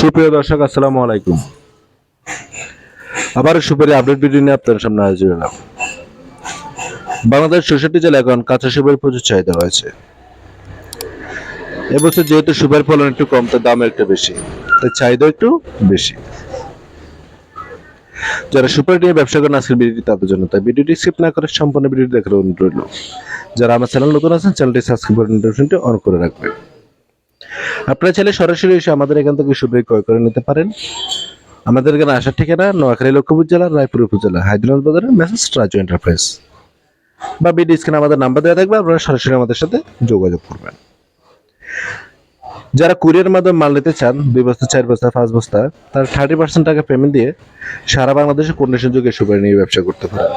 সুপ্রিয় দর্শক, আসসালামু আলাইকুম। আবার সুপারি আপডেট ভিডিও নিয়ে আপনার সামনে হাজির হলাম। বাংলাদেশ চৌষট্টি জেলা এখন কাঁচা সুপারি প্রচুর চাহিদা রয়েছে। এবছর যেহেতু সুপারি ফলন একটু কম তার দাম একটু বেশি, তাই চাহিদা একটু বেশি। যারা সুপারি নিয়ে ব্যবসা করেন, আজকের ভিডিওটি তাদের জন্য, তাই ভিডিওটি স্কিপ না করে সম্পূর্ণ ভিডিওটি দেখার অনুরোধ রইল। যারা আমার চ্যানেল নতুন আছেন, চ্যানেলটি সাবস্ক্রাইব করে নোটিফিকেশনটি অন করে রাখবেন। আপনারা চাইলে সরাসরি এসে আমাদের এখান থেকে সুপারি ক্রয় করে নিতে পারেন। আমাদের এখানে আসার ঠিকানা নোয়াখালী লক্ষ্মীপুর জেলা, রায়পুর উপজেলা, হায়দ্রাবাদ বাজারের মেসেজ রাজু এন্টারপ্রাইজ। বা বিডি স্ক্রিনে আমাদের নাম্বার দেওয়া থাকবে, আপনারা সরাসরি আমাদের সাথে যোগাযোগ করবেন। যারা কুরিয়ার মাধ্যমে মাল নিতে চান, দুই বস্তা, চার বস্তা, পাঁচ বস্তা, তার থার্টি পার্সেন্ট টাকা পেমেন্ট দিয়ে সারা বাংলাদেশে কন্ডিশন যুগে সুপারি নিয়ে ব্যবসা করতে পারেন।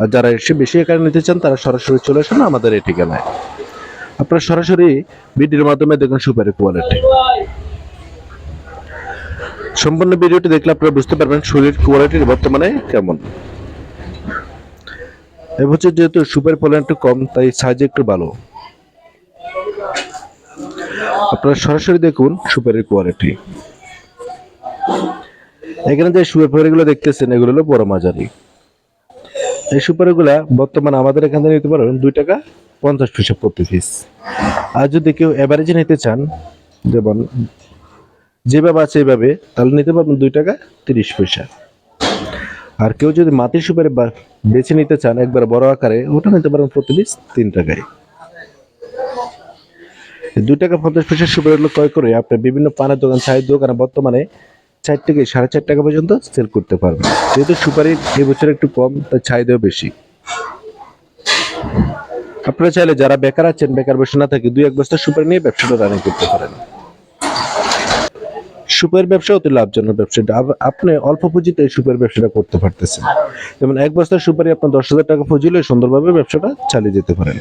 আর যারা এসে বেশি আকারে নিতে চান, তারা সরাসরি চলে আসেন আমাদের এই ঠিকানায়। আপনারা সরাসরি ভিডিওর মাধ্যমে দেখুন সুপারি কোয়ালিটি সম্পূর্ণ ভিডিওটি দেখলে আপনারা বুঝতে পারবেন শরীর কোয়ালিটির বর্তমানে কেমন। এবছর যেহেতু সুপার ফলন একটু কম, তাই সাইজ একটু ভালো। আপনারা সরাসরি দেখুন সুপারের কোয়ালিটি এখানে যে সুপারগুলো দেখতেছেন, এগুলো হলো বড় মাঝারি। এই সুপারিগুলা বর্তমানে আমাদের এখান নিতে পারবেন দুই টাকা পঞ্চাশ পয়সা প্রতি পিস আর যদি কেউ অ্যাভারেজে নিতে চান, যেমন যেভাবে আছে এভাবে তাহলে নিতে পারবেন দুই টাকা তিরিশ পয়সা। আর কেউ যদি মাটি সুপারি বেছে নিতে চান, একবার বড় আকারে, ওটা নিতে পারবেন প্রতি পিস তিন টাকায়। দুই টাকা পঞ্চাশ পয়সার সুপারিগুলো ক্রয় করে আপনি বিভিন্ন পানের দোকান, চায়ের দোকানে বর্তমানে চার থেকে সাড়ে চার টাকা পর্যন্ত সেল করতে পারবেন। যেহেতু সুপারি এবছর একটু কম, তাই চাহিদাও বেশি। আপনারা চাইলে যারা বেকার আছেন, বেকার বসে না থাকে দুই এক বস্তা সুপারি নিয়ে ব্যবসাটা রানিং করতে পারেন। সুপার ব্যবসা অতি লাভজনক ব্যবসাটা আপনি অল্প পুঁজিতে সুপার ব্যবসাটা করতে পারতেছেন। যেমন এক বস্তা সুপারি আপনার দশ হাজার টাকা পুঁজিলে সুন্দরভাবে ব্যবসাটা চালিয়ে যেতে পারেন।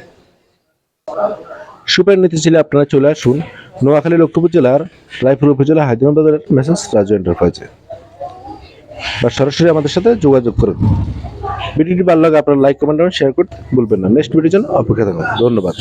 সুপার নিতে চাইলে আপনারা চলে আসুন নোয়াখালী লক্ষ্মীপুর জেলার রায়পুর উপজেলা হায়দ্রাবাদের মেসেজ রাজু এন্টারপ্রাইজে। বা সরাসরি আমাদের সাথে যোগাযোগ করুন। ভিডিওটি ভালো লাগে আপনারা লাইক কমেন্ট এবং শেয়ার করতে ভুলবেন না। নেক্সট ভিডিওর জন্য অপেক্ষা থাকুন। ধন্যবাদ।